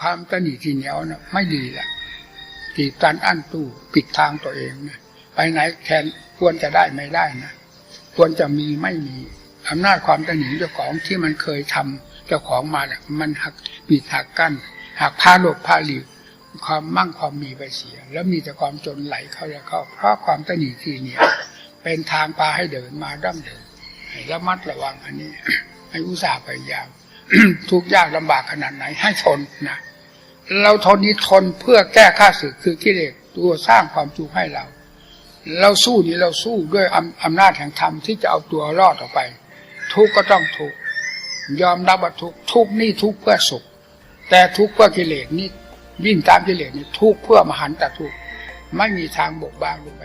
ความตนีทีเหนียวนะไม่ดีละตีบตันอั้นตู้ปิดทางตัวเองนะไปไหนแทนควรจะได้ไม่ได้นะควรจะมีไม่มีอำนาจความตนีเจ้าของที่มันเคยทำเจ้าของมาเนี่ยมันหักปิดหักกั้นหักพาหลบพาหลีกความมั่งความมีไปเสีย แล้วมีแต่ความจนไหลเข้าแล้วเข้าเพราะความตนีทีเหนียวเป็นทางปลาให้เดินมาดั้มเดินระมัดระวังอันนี้ให้อุตส่าห์พยายาม ทุกยากลำบากขนาดไหน ให้ทนนะเราทนนี้ทนเพื่อแก้ข้าศึกคือกิเลสตัวสร้างความทุกข์ให้เรา เราสู้นี้เราสู้ด้วยอำนาจแห่งธรรมที่จะเอาตัวรอดออกไป ทุกก็ต้องทุกยอมรับว่าทุกทุกนี่ทุกเพื่อสุข แต่ทุกเพื่อกิเลสนี่วิ่งตามกิเลสนี่ทุกเพื่อมหันตทุกไม่มีทางบกบ้างลงไป